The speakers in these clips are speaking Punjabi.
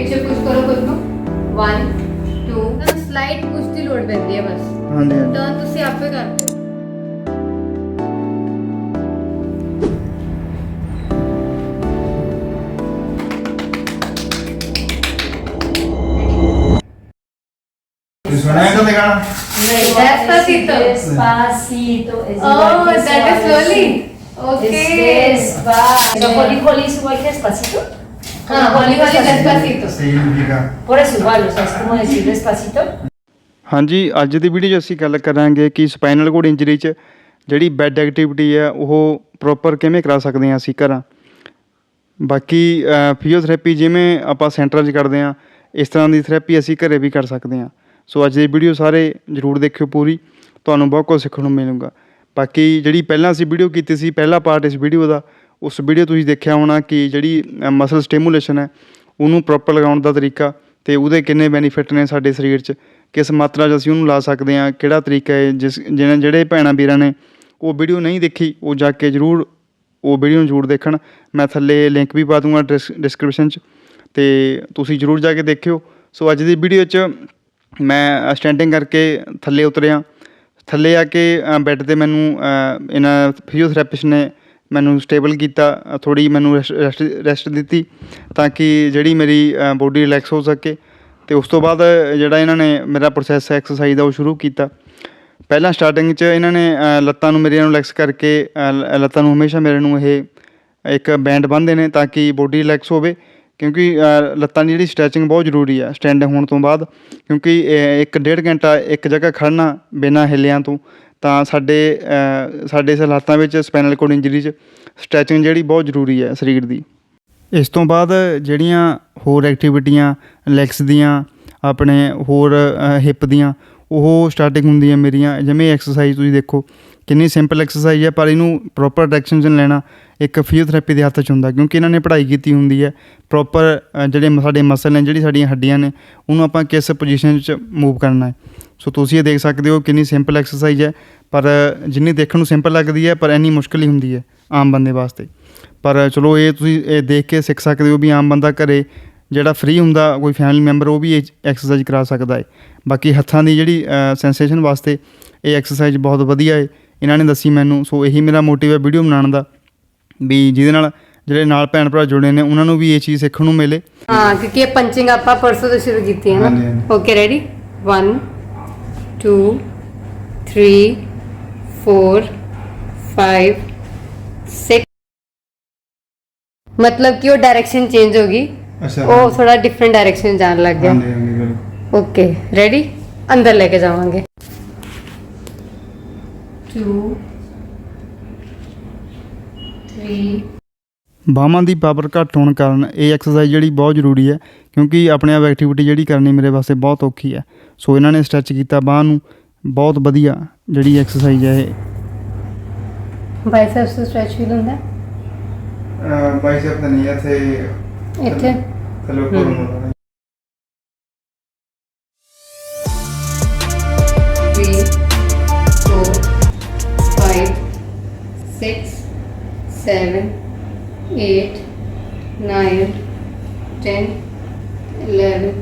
ਪਿੱਛੇ ਪੁਸ਼ ਕਰੋ ਖੁਦ ਨੂੰ 1 2 ਸਲਾਈਡ ਪੁਸ਼ ਦੀ ਲੋਡ ਪੈਂਦੀ ਹੈ ਬਸ ਹਾਂਜੀ ਹਾਂਜੀ ਟਰਨ ਤੁਸੀਂ ਆਪੇ ਕਰਦੇ ਹੋ ਤੁਸੀਂ ਸੁਣਿਆ ਕਦੇ ਗਾਣਾ Despacito. Despacito. Es Oh, igual que that is suave. slowly. Es Okay. despacito. Holy Holy es igual que despacito. Ah, con igual despacito. Sí, diga. Por eso igual, o sea, es como decir despacito. ਹਾਂਜੀ ਅੱਜ ਦੀ ਵੀਡੀਓ 'ਚ ਅਸੀਂ ਗੱਲ ਕਰਾਂਗੇ ਕਿ ਸਪਾਈਨਲ ਕੋਡ ਇੰਜਰੀ 'ਚ ਜਿਹੜੀ ਬੈਡ ਐਕਟੀਵਿਟੀ ਹੈ ਉਹ ਪ੍ਰੋਪਰ ਕਿਵੇਂ ਕਰਾ ਸਕਦੇ ਹਾਂ ਅਸੀਂ ਘਰਾਂ ਬਾਕੀ ਫਿਜ਼ੀਓਥੈਰੇਪੀ ਜਿਵੇਂ ਆਪਾਂ ਸੈਂਟਰਾਂ 'ਚ ਕਰਦੇ ਹਾਂ ਇਸ ਤਰ੍ਹਾਂ ਦੀ ਥੈਰੇਪੀ ਅਸੀਂ ਘਰੇ ਵੀ ਕਰ ਸਕਦੇ ਹਾਂ ਸੋ ਅੱਜ ਦੀ ਵੀਡੀਓ ਸਾਰੇ ਜ਼ਰੂਰ ਦੇਖਿਓ ਪੂਰੀ ਤੁਹਾਨੂੰ ਬਹੁਤ ਕੁਝ ਸਿੱਖਣ ਨੂੰ ਮਿਲੂਗਾ ਬਾਕੀ ਜਿਹੜੀ ਪਹਿਲਾਂ ਅਸੀਂ ਵੀਡੀਓ ਕੀਤੀ ਸੀ ਪਹਿਲਾ ਪਾਰਟ ਇਸ ਵੀਡੀਓ ਦਾ ਉਸ ਵੀਡੀਓ ਤੁਸੀਂ ਦੇਖਿਆ ਹੋਣਾ ਕਿ ਜਿਹੜੀ ਮਸਲ ਸਟੀਮੂਲੇਸ਼ਨ ਹੈ, ਉਹਨੂੰ ਪ੍ਰੋਪਰ ਲਗਾਉਣ ਦਾ ਤਰੀਕਾ ਤੇ ਉਹਦੇ ਕਿੰਨੇ ਬੈਨੀਫਿਟ ਨੇ ਸਾਡੇ ਸਰੀਰ 'ਚ, ਕਿਸ ਮਾਤਰਾ 'ਚ ਅਸੀਂ ਉਹਨੂੰ ਲਾ ਸਕਦੇ ਹਾਂ, ਕਿਹੜਾ ਤਰੀਕਾ ਹੈ, ਜਿਸ, ਜਿਹਨਾਂ, ਜਿਹੜੇ ਭੈਣਾਂ ਵੀਰਾਂ ਨੇ ਉਹ ਵੀਡੀਓ ਨਹੀਂ ਦੇਖੀ, ਉਹ ਜਾ ਕੇ ਜਰੂਰ ਉਹ ਵੀਡੀਓ ਨੂੰ ਜ਼ਰੂਰ ਦੇਖਣ। ਮੈਂ ਥੱਲੇ ਲਿੰਕ ਵੀ ਪਾ ਦੂੰਗਾ ਡਿਸਕ੍ਰਿਪਸ਼ਨ 'ਚ ਤੇ ਤੁਸੀਂ ਜਰੂਰ ਜਾ ਕੇ ਦੇਖਿਓ। ਸੋ ਅੱਜ ਦੀ ਵੀਡੀਓ 'ਚ ਮੈਂ ਸਟੈਂਡਿੰਗ ਕਰਕੇ ਥੱਲੇ ਉਤਰਿਆ। ਥੱਲੇ ਆ ਕੇ ਬੈੱਡ ਤੇ ਮੈਨੂੰ ਇਹਨਾਂ ਫਿਜ਼ੀਓਥੈਰੇਪਿਸਟ ਨੇ ਮੈਨੂੰ ਸਟੇਬਲ ਕੀਤਾ ਥੋੜੀ ਮੈਨੂੰ ਰੈਸਟ ਰੈਸਟ ਦਿੱਤੀ ਤਾਂ ਕਿ ਜਿਹੜੀ ਮੇਰੀ ਬੋਡੀ ਰਿਲੈਕਸ ਹੋ ਸਕੇ ਤੇ ਉਸ ਤੋਂ ਬਾਅਦ ਜਿਹੜਾ ਇਹਨਾਂ ਨੇ ਮੇਰਾ ਪ੍ਰੋਸੈਸ ਐਕਸਰਸਾਈਜ਼ ਦਾ ਉਹ ਸ਼ੁਰੂ ਕੀਤਾ। ਪਹਿਲਾਂ ਸਟਾਰਟਿੰਗ 'ਚ ਇਹਨਾਂ ਨੇ ਲੱਤਾਂ ਨੂੰ ਮੇਰੀਆਂ ਨੂੰ ਰਿਲੈਕਸ ਕਰਕੇ ਲ- ਲੱਤਾਂ ਨੂੰ ਹਮੇਸ਼ਾ ਮੇਰੇ ਨੂੰ ਇਹ ਇੱਕ ਬੈਂਡ ਬੰਨਦੇ ਨੇ ਤਾਂ ਕਿ ਬੋਡੀ ਰਿਲੈਕਸ ਹੋਵੇ। ਕਿਉਂਕਿ ਲੱਤਾਂ ਦੀ ਜਿਹੜੀ ਸਟ੍ਰੈਚਿੰਗ ਬਹੁਤ ਜ਼ਰੂਰੀ ਆ ਸਟੈਂਡ ਹੋਣ ਤੋਂ ਬਾਅਦ। ਕਿਉਂਕਿ ਇੱਕ ਡੇਢ ਘੰਟਾ ਇੱਕ ਜਗ੍ਹਾ ਖੜਨਾ ਬਿਨਾਂ ਹਿੱਲਿਆਂ ਤੋਂ, ਤਾਂ ਸਾਡੇ ਸਾਡੇ ਇਸ ਹਾਲਾਤਾਂ ਵਿੱਚ ਸਪਾਈਨਲ ਕੋਡ ਇੰਜਰੀ 'ਚ ਸਟ੍ਰੈਚਿੰਗ ਜਿਹੜੀ ਬਹੁਤ ਜ਼ਰੂਰੀ ਹੈ ਸਰੀਰ ਦੀ। ਇਸ ਤੋਂ ਬਾਅਦ ਜਿਹੜੀਆਂ ਹੋਰ ਐਕਟੀਵਿਟੀਆਂ ਲੈਗਸ ਦੀਆਂ, ਆਪਣੇ ਹੋਰ ਹਿੱਪ ਦੀਆਂ, ਉਹ ਸਟਾਰਟਿੰਗ ਹੁੰਦੀ ਹੈ ਮੇਰੀਆਂ। ਜਿਵੇਂ ਐਕਸਰਸਾਈਜ਼ ਤੁਸੀਂ ਦੇਖੋ ਕਿੰਨੀ ਸਿੰਪਲ ਐਕਸਰਸਾਈਜ਼ ਹੈ, ਪਰ ਇਹਨੂੰ ਪ੍ਰੋਪਰ ਡਾਇਰੈਕਸ਼ਨ 'ਚ ਲੈਣਾ। ਇੱਕ ਫਿਜ਼ੀਓਥੈਰੇਪੀ ਦੇ ਹੱਥ 'ਚ ਹੁੰਦਾ, ਕਿਉਂਕਿ ਇਹਨਾਂ ਨੇ ਪੜ੍ਹਾਈ ਕੀਤੀ ਹੁੰਦੀ ਹੈ। ਪ੍ਰੋਪਰ ਜਿਹੜੇ ਮ- ਸਾਡੇ ਮਸਲ ਨੇ, ਜਿਹੜੀ ਸਾਡੀਆਂ ਹੱਡੀਆਂ ਨੇ, ਉਹਨੂੰ ਆਪਾਂ ਕਿਸ ਪੋਜੀਸ਼ਨ 'ਚ ਮੂਵ ਕਰਨਾ ਹੈ। ਸੋ ਤੁਸੀਂ ਇਹ ਦੇਖ ਸਕਦੇ ਹੋ ਕਿੰਨੀ ਸਿੰਪਲ ਐਕਸਰਸਾਈਜ਼ ਹੈ, ਪਰ ਜਿੰਨੀ ਦੇਖਣ ਨੂੰ ਸਿੰਪਲ ਲੱਗਦੀ ਹੈ, ਪਰ ਇੰਨੀ ਮੁਸ਼ਕਲ ਹੀ ਹੁੰਦੀ ਹੈ ਆਮ ਬੰਦੇ ਵਾਸਤੇ। ਪਰ ਚਲੋ, ਇਹ ਤੁਸੀਂ, ਇਹ ਦੇਖ ਕੇ ਸਿੱਖ ਸਕਦੇ ਹੋ ਵੀ ਆਮ ਬੰਦਾ ਘਰੇ ਜਿਹੜਾ ਫ੍ਰੀ ਹੁੰਦਾ, ਕੋਈ ਫੈਮਿਲੀ ਮੈਂਬਰ ਉਹ ਵੀ ਇਹ ਐਕਸਰਸਾਈਜ਼ ਕਰਾ ਸਕਦਾ ਹੈ। ਬਾਕੀ ਹੱਥਾਂ ਦੀ ਜਿਹੜੀ ਸੈਂਸੇਸ਼ਨ ਵਾਸਤੇ ਇਹ ਐਕਸਰਸਾਈਜ਼ ਬਹੁਤ ਵਧੀਆ ਹੈ। ਇਹਨਾਂ ਨੇ ਦੱਸੀ ਮੈਨੂੰ ਸੋ ਇਹੀ ਮੇਰਾ ਮੋਟਿਵ ਹੈ ਵੀਡੀਓ ਬਣਾਉਣ ਦਾ ਵੀ ਜਿਹਦੇ ਨਾਲ ਜਿਹੜੇ ਨਾਲ ਭੈਣ ਭਰਾ ਜੁੜੇ ਨੇ ਉਹਨਾਂ ਨੂੰ ਵੀ ਇਹ ਚੀਜ਼ ਸਿੱਖਣ ਨੂੰ ਮਿਲੇ। ਹਾਂ ਕਿਉਂਕਿ ਇਹ ਪੰਚਿੰਗ ਆਪਾਂ ਪਰਸੋਂ ਤੋਂ ਸ਼ੁਰੂ ਕੀਤੀ ਹੈ ਨਾ। ਓਕੇ ਰੈਡੀ 1 2 3 4 5 6 ਮਤਲਬ ਕਿ ਉਹ ਡਾਇਰੈਕਸ਼ਨ ਚੇਂਜ ਹੋ ਗਈ। ਅੱਛਾ। ਉਹ ਥੋੜਾ ਡਿਫਰੈਂਟ ਡਾਇਰੈਕਸ਼ਨ ਜਾਣ ਲੱਗ ਗਿਆ। ਹਾਂਜੀ ਹਾਂਜੀ ਕਰੋ। ਓਕੇ ਰੈਡੀ ਅੰਦਰ ਲੈ ਕੇ ਜਾਵਾਂਗੇ। 2 ਬਾਹਾਂ ਦੀ ਪਾਵਰ ਘੱਟ ਹੋਣ ਕਾਰਨ ਇਹ ਐਕਸਰਸਾਈਜ਼ ਜਿਹੜੀ ਬਹੁਤ ਜ਼ਰੂਰੀ ਹੈ ਕਿਉਂਕਿ ਆਪਣੇ ਆਪ ਐਕਟੀਵਿਟੀ ਜਿਹੜੀ ਕਰਨੀ ਮੇਰੇ ਵਾਸਤੇ ਬਹੁਤ ਔਖੀ ਹੈ। ਸੋ ਇਹਨਾਂ ਨੇ ਸਟ੍ਰੈਚ ਕੀਤਾ ਬਾਹ ਨੂੰ ਬਹੁਤ ਵਧੀਆ ਜਿਹੜੀ ਐਕਸਰਸਾਈਜ਼ ਹੈ ਇਹ। ਬਾਈਸੈਪਸ ਸਟ੍ਰੈਚ ਵੀ ਹੁੰਦਾ? ਬਾਈਸੈਪ ਤਾਂ ਨਹੀਂ ਇੱਥੇ ਇੱਥੇ? ਥੱਲੇ ਉੱਪਰ ਹੁੰਦਾ। Seven, eight, nine, ten, eleven.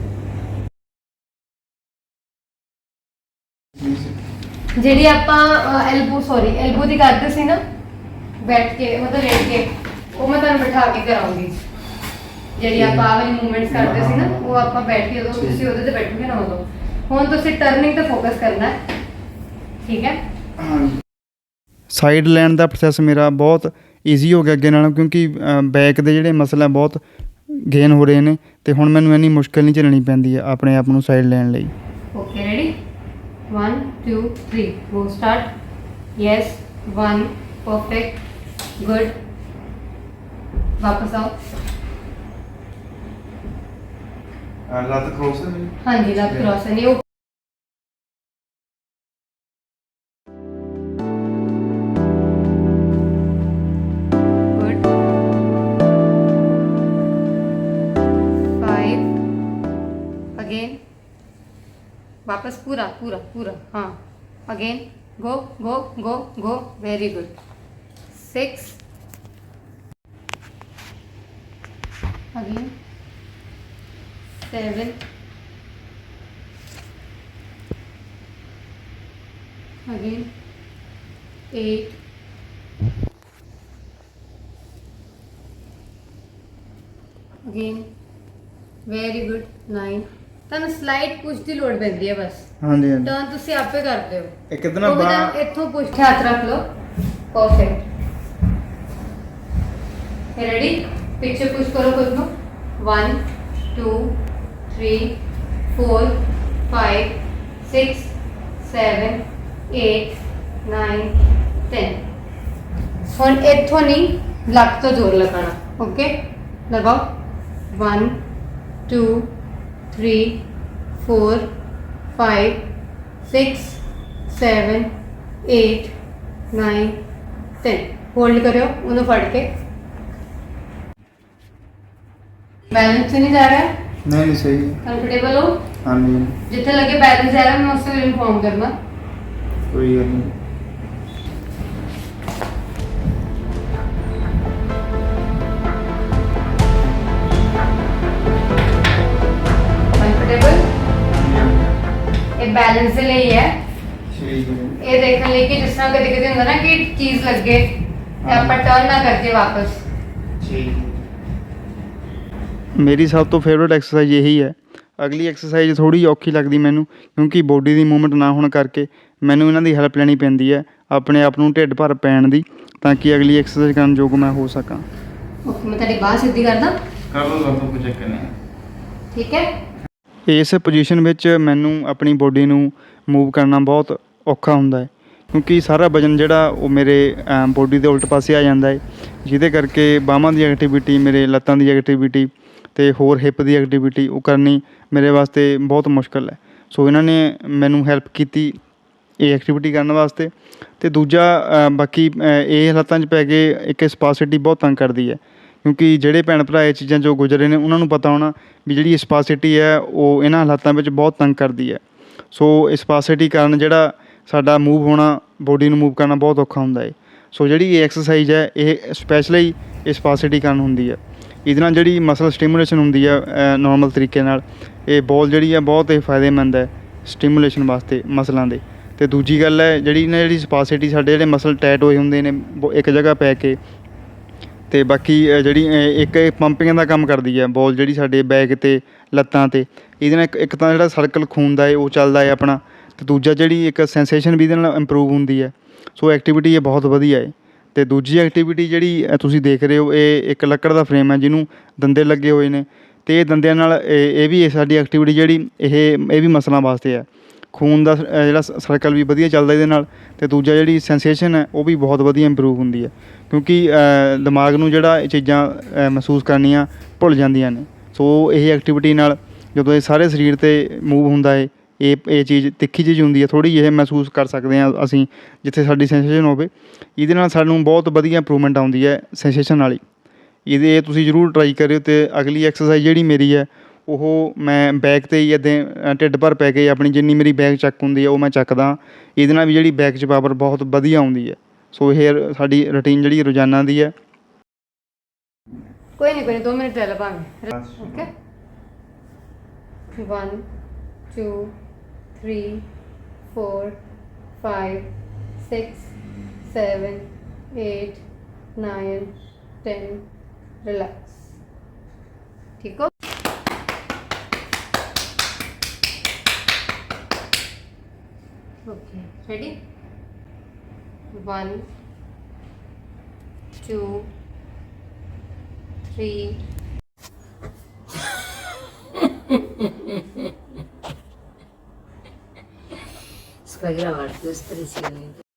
ਜਿਹੜੀ ਆਪਾਂ ਐਲਬੋ ਸੌਰੀ ਐਲਬੋ ਦੀ ਕਰਦੇ ਸੀ ਨਾ ਬੈਠ ਕੇ ਮਤਲਬ ਲੇਟ ਕੇ ਉਹ ਮੈਂ ਤੁਹਾਨੂੰ ਬਿਠਾ ਕੇ ਕਰਾਉਂਗੀ। ਜਿਹੜੀ ਆਪਾਂ ਆਹ ਵਾਲੀ ਮੂਵਮੈਂਟਸ ਕਰਦੇ ਸੀ ਨਾ ਉਹ ਆਪਾਂ ਬੈਠ ਕੇ ਉਦੋਂ ਤੁਸੀਂ ਉਹਦੇ ਤੇ ਬੈਠੋਗੇ ਨਾ ਉਦੋਂ। ਹੁਣ ਤੁਸੀਂ ਟਰਨਿੰਗ ਤੇ ਫੋਕਸ ਕਰਨਾ ਹੈ। ਠੀਕ ਹੈ? ਸਾਈਡ ਲੈਣ ਦਾ ਪ੍ਰੋਸੈਸ ਮੇਰਾ ਬਹੁਤ ਈਜ਼ੀ ਹੋ ਗਿਆ ਅੱਗੇ ਨਾਲੋਂ ਕਿਉਂਕਿ ਬੈਕ ਦੇ ਜਿਹੜੇ ਮਸਲਾ ਬਹੁਤ ਗੇਨ ਹੋ ਰਹੇ ਨੇ ਤੇ ਹੁਣ ਮੈਨੂੰ ਇੰਨੀ ਮੁਸ਼ਕਲ ਨਹੀਂ ਝੱਲਣੀ ਪੈਂਦੀ ਹੈ ਆਪਣੇ ਆਪ ਨੂੰ ਸਾਈਡ ਲੈਣ ਲਈ। Okay ready 1 2 3 go start yes 1 perfect good ਵਾਪਸ ਆਓ। ਲੱਤ ਕ੍ਰੋਸ ਹੈ ਹਾਂਜੀ ਲੱਤ ਕ੍ਰੋਸ ਹੈ ਨਹੀਂ वापस पूरा पूरा पूरा हाँ again go go go go very good six again seven, again, eight, again, very good, nine. ਤੁਹਾਨੂੰ ਸਲਾਈਡ ਪੁਸ਼ ਦੀ ਲੋੜ ਪੈਂਦੀ ਹੈ ਬਸ। ਹਾਂਜੀ ਹਾਂਜੀ। ਟਰਨ ਤੁਸੀਂ ਆਪੇ ਕਰਦੇ ਹੋ। ਇੱਕ ਤਾਂ ਨਾ ਉਹ ਵੀ ਬਾਂਹ ਤੁਹਾਨੂੰ ਇੱਥੋਂ ਪੁਸ਼ ਕੇ ਹੱਥ ਰੱਖ ਲਓ। ਪਰਫੈਕਟ ਰੈਡੀ ਪਿੱਛੇ ਪੁਸ਼ ਕਰੋ ਖੁਦ ਨੂੰ। 1 2 3 4 5 6 7 8 9 10 ਹੁਣ ਇੱਥੋਂ ਨਹੀਂ ਲੱਕ ਤੋਂ ਜ਼ੋਰ ਲਗਾਉਣਾ। ਓਕੇ ਲਗਾਓ। 1 2 3 4 5 6 7 8 9 10 ਹੋਲਡ ਕਰਿਓ ਉਹਨੂੰ ਫੜ ਕੇ ਬੈਲੈਂਸ ਨਹੀਂ ਜਾ ਰਿਹਾ ਨਹੀਂ ਨਹੀਂ ਸਹੀ ਹੈ। ਕੰਫਰਟੇਬਲ ਹੋ ਹਾਂਜੀ ਜਿੱਥੇ ਲੱਗੇ ਬੈਲੈਂਸ ਜਾ ਰਿਹਾ ਮੈਂ ਉਸੇ ਵੇਲੇ ਇਨਫੋਰਮ ਕਰਨਾ ਕੋਈ ਗੱਲ ਨਹੀਂ ਬੈਲੈਂਸ ਦੇ ਲਈ ਹੈ। ਠੀਕ ਹੈ। ਇਹ ਦੇਖਣ ਲਈ ਕਿ ਜਿਸ ਤਰ੍ਹਾਂ ਕਦੇ ਕਦੇ ਹੁੰਦਾ ਨਾ ਕਿ ਚੀਜ਼ ਲੱਗੇ ਤੇ ਆਪਾਂ ਟਰਨ ਨਾ ਕਰਕੇ ਵਾਪਸ। ਮੇਰੀ ਸਭ ਤੋਂ ਫੇਵਰਟ ਐਕਸਰਸਾਈਜ਼ ਇਹੀ ਹੈ। ਅਗਲੀ ਐਕਸਰਸਾਈਜ਼ ਥੋੜੀ ਔਖੀ ਲੱਗਦੀ ਮੈਨੂੰ ਕਿਉਂਕਿ ਬੋਡੀ ਦੀ ਮੂਵਮੈਂਟ ਨਾ ਹੋਣ ਕਰਕੇ ਮੈਨੂੰ ਇਹਨਾਂ ਦੀ ਹੈਲਪ ਲੈਣੀ ਪੈਂਦੀ ਹੈ ਆਪਣੇ ਆਪ ਨੂੰ ਢਿੱਡ ਭਰ ਪੈਣ ਦੀ ਤਾਂ ਕਿ ਅਗਲੀ ਐਕਸਰਸਾਈਜ਼ ਕਰਨ ਯੋਗ ਮੈਂ ਹੋ ਸਕਾਂ। ਓਕੇ ਮੈਂ ਤੁਹਾਡੀ ਬਾਹ ਸਿੱਧੀ ਕਰਦਾ। ਕਰ ਲਓ ਕਰ ਕੋਈ ਚੱਕਰ ਨਹੀਂ। ਠੀਕ ਹੈ। ਇਸ ਪੁਜੀਸ਼ਨ ਵਿੱਚ ਮੈਨੂੰ ਆਪਣੀ ਬੋਡੀ ਨੂੰ ਮੂਵ ਕਰਨਾ ਬਹੁਤ ਔਖਾ ਹੁੰਦਾ ਹੈ। ਕਿਉਂਕਿ ਸਾਰਾ ਵਜਨ ਜਿਹੜਾ ਉਹ ਮੇਰੇ ਬੋਡੀ ਦੇ ਉਲਟ ਪਾਸੇ ਆ ਜਾਂਦਾ ਹੈ। ਜਿਹਦੇ ਕਰਕੇ ਬਾਹਾਂ ਦੀ ਐਕਟੀਵਿਟੀ ਮੇਰੇ ਲੱਤਾਂ ਦੀ ਐਕਟੀਵਿਟੀ ਅਤੇ ਹੋਰ ਹਿੱਪ ਦੀ ਐਕਟੀਵਿਟੀ ਉਹ ਕਰਨੀ ਮੇਰੇ ਵਾਸਤੇ ਬਹੁਤ ਮੁਸ਼ਕਲ ਹੈ। ਸੋ ਇਹਨਾਂ ਨੇ ਮੈਨੂੰ ਹੈਲਪ ਕੀਤੀ ਇਹ ਐਕਟੀਵਿਟੀ ਕਰਨ ਵਾਸਤੇ। ਅਤੇ ਦੂਜਾ ਬਾਕੀ ਇਹ ਹਾਲਾਤਾਂ 'ਚ ਪੈ ਕੇ ਇੱਕ ਸਪਾਸਿਟੀ ਬਹੁਤ ਤੰਗ ਕਰਦੀ ਹੈ। ਕਿਉਂਕਿ ਜਿਹੜੇ ਭੈਣ ਭਰਾ ਇਹ ਚੀਜ਼ਾਂ 'ਚੋਂ ਗੁਜ਼ਰੇ ਨੇ, ਉਹਨਾਂ ਨੂੰ ਪਤਾ ਹੋਣਾ ਵੀ ਜਿਹੜੀ ਸਪਾਸਿਟੀ ਹੈ, ਉਹ ਇਹਨਾਂ ਹਾਲਾਤਾਂ ਵਿੱਚ ਬਹੁਤ ਤੰਗ ਕਰਦੀ ਹੈ। ਸੋ ਸਪਾਸਿਟੀ ਕਾਰਨ ਜਿਹੜਾ ਸਾਡਾ ਮੂਵ ਹੋਣਾ ਬੋਡੀ ਨੂੰ ਮੂਵ ਕਰਨਾ ਬਹੁਤ ਔਖਾ ਹੁੰਦਾ ਹੈ। ਸੋ ਜਿਹੜੀ ਇਹ ਐਕਸਰਸਾਈਜ਼ ਹੈ, ਇਹ ਸਪੈਸ਼ਲੀ ਸਪਾਸਿਟੀ ਕਾਰਨ ਹੁੰਦੀ ਹੈ। ਇਹਦੇ ਨਾਲ ਜਿਹੜੀ ਮਸਲ ਸਟਿਮੂਲੇਸ਼ਨ ਹੁੰਦੀ ਹੈ ਨਾਰਮਲ ਤਰੀਕੇ ਨਾਲ, ਇਹ ਬੋਲ ਜਿਹੜੀ ਹੈ, ਬਹੁਤ ਹੀ ਫਾਇਦੇਮੰਦ ਹੈ ਸਟਿਮੂਲੇਸ਼ਨ ਵਾਸਤੇ ਮਸਲਾਂ ਦੇ। ਤੇ ਦੂਜੀ ਗੱਲ ਹੈ, ਜਿਹੜੀ ਨਾ ਜਿਹੜੀ ਸਪਾਸਿਟੀ, ਸਾਡੇ ਜਿਹੜੇ ਮਸਲ ਟੈਟ ਹੋਏ ਹੁੰਦੇ ਨੇ ਬੋ- ਇੱਕ ਜਗ੍ਹਾ ਪੈ ਕੇ ਅਤੇ ਬਾਕੀ ਜਿਹੜੀ ਇੱਕ ਇਹ ਪੰਪਿੰਗ ਦਾ ਕੰਮ ਕਰਦੀ ਹੈ ਬੋਲ ਜਿਹੜੀ ਸਾਡੇ ਬੈਕ ਤੇ, ਲੱਤਾਂ ਤੇ, ਇਹਦੇ ਨਾਲ ਇੱਕ ਇੱਕ ਤਾਂ ਜਿਹੜਾ ਸਰਕਲ ਖੂਨ ਦਾ ਹੈ ਉਹ ਚੱਲਦਾ ਹੈ ਆਪਣਾ ਅਤੇ ਦੂਜਾ ਜਿਹੜੀ ਇੱਕ ਸੈਂਸੇਸ਼ਨ ਵੀ ਇਹਦੇ ਨਾਲ ਇੰਪਰੂਵ ਹੁੰਦੀ ਹੈ ਸੋ ਐਕਟੀਵਿਟੀ ਇਹ ਬਹੁਤ ਵਧੀਆ ਹੈ ਅਤੇ ਦੂਜੀ ਐਕਟੀਵਿਟੀ ਜਿਹੜੀ ਤੁਸੀਂ ਦੇਖ ਰਹੇ ਹੋ, ਇਹ ਇੱਕ ਲੱਕੜ ਦਾ ਫਰੇਮ ਹੈ ਜਿਹਨੂੰ ਦੰਦੇ ਲੱਗੇ ਹੋਏ ਨੇ। ਅਤੇ ਇਹ ਦੰਦਿਆਂ ਨਾਲ, ਇਹ ਇਹ ਵੀ ਸਾਡੀ ਐਕਟੀਵਿਟੀ ਜਿਹੜੀ, ਇਹ ਇਹ ਵੀ ਮਸਲਾਂ ਵਾਸਤੇ ਹੈ ਖੂਨ ਦਾ ਸ- ਅ, ਜਿਹੜਾ ਸਰਕਲ ਵੀ ਵਧੀਆ ਚੱਲਦਾ ਇਹਦੇ ਨਾਲ ਤੇ ਦੂਜਾ ਜਿਹੜੀ ਸੈਂਸੇਸ਼ਨ ਹੈ ਉਹ ਵੀ ਬਹੁਤ ਵਧੀਆ ਇੰਪਰੂਵ ਹੁੰਦੀ ਹੈ। ਕਿਉਂਕਿ ਅ, ਦਿਮਾਗ ਨੂੰ ਜਿਹੜਾ ਇਹ ਚੀਜ਼ਾਂ ਅ, ਮਹਿਸੂਸ ਕਰਨੀਆਂ ਭੁੱਲ ਜਾਂਦੀਆਂ ਨੇ। ਸੋ ਇਹ ਐਕਟੀਵਿਟੀ ਨਾਲ ਜਦੋਂ ਇਹ ਸਾਰੇ ਸਰੀਰ ਤੇ ਮੂਵ ਹੁੰਦਾ ਹੈ ਇਹ ਇਹ ਚੀਜ਼ ਤਿੱਖੀ ਚੀਜ਼ ਹੁੰਦੀ ਹੈ ਥੋੜੀ ਜਿਹੀ ਮਹਿਸੂਸ ਕਰ ਸਕਦੇ ਹਾਂ ਅਸੀਂ ਜਿੱਥੇ ਸਾਡੀ ਸੈਂਸੇਸ਼ਨ ਹੋਵੇ। ਇਹਦੇ ਨਾਲ ਸਾਨੂੰ ਬਹੁਤ ਵਧੀਆ ਇੰਪਰੂਵਮੈਂਟ ਆਉਂਦੀ ਹੈ ਸੈਂਸੇਸ਼ਨ ਵਾਲੀ। ਇਹਦੇ ਇਹ ਤੁਸੀਂ ਜ਼ਰੂਰ ਟਰਾਈ ਕਰਿਓ ਤੇ ਅਗਲੀ ਐਕਸਰਸਾਈਜ਼ ਜਿਹੜੀ ਮੇਰੀ ਹੈ ਉਹ ਮੈਂ ਬੈਕ ਤੇ ਹੀ ਇੱਦਾਂ ਢਿੱਡ ਭਰ ਪੈ ਕੇ ਆਪਣੀ ਜਿੰਨੀ ਮੇਰੀ ਬੈਕ ਚੱਕ ਹੁੰਦੀ ਹੈ ਉਹ ਮੈਂ ਚੱਕਦਾ। ਇਹਦੇ ਨਾਲ ਵੀ ਜਿਹੜੀ ਬੈਕ 'ਚ ਪਾਵਰ ਬਹੁਤ ਵਧੀਆ ਆਉਂਦੀ ਹੈ ਸੋ ਇਹ ਸਾਡੀ ਰੁਟੀਨ ਜਿਹੜੀ ਰੋਜ਼ਾਨਾ ਦੀ ਹੈ ਕੋਈ ਨਹੀਂ ਕੋਈ 2 ਮਿੰਟ ਲੈ ਲਾ ਭਾਵੇਂ। ਓਕੇ 1 2 3 4 5 6 7 8 9 10 ਰਿਲੈਕਸ ਠੀਕ ਹੋ okay ready 1 2 3 Isso vai gravar, Deus precisa.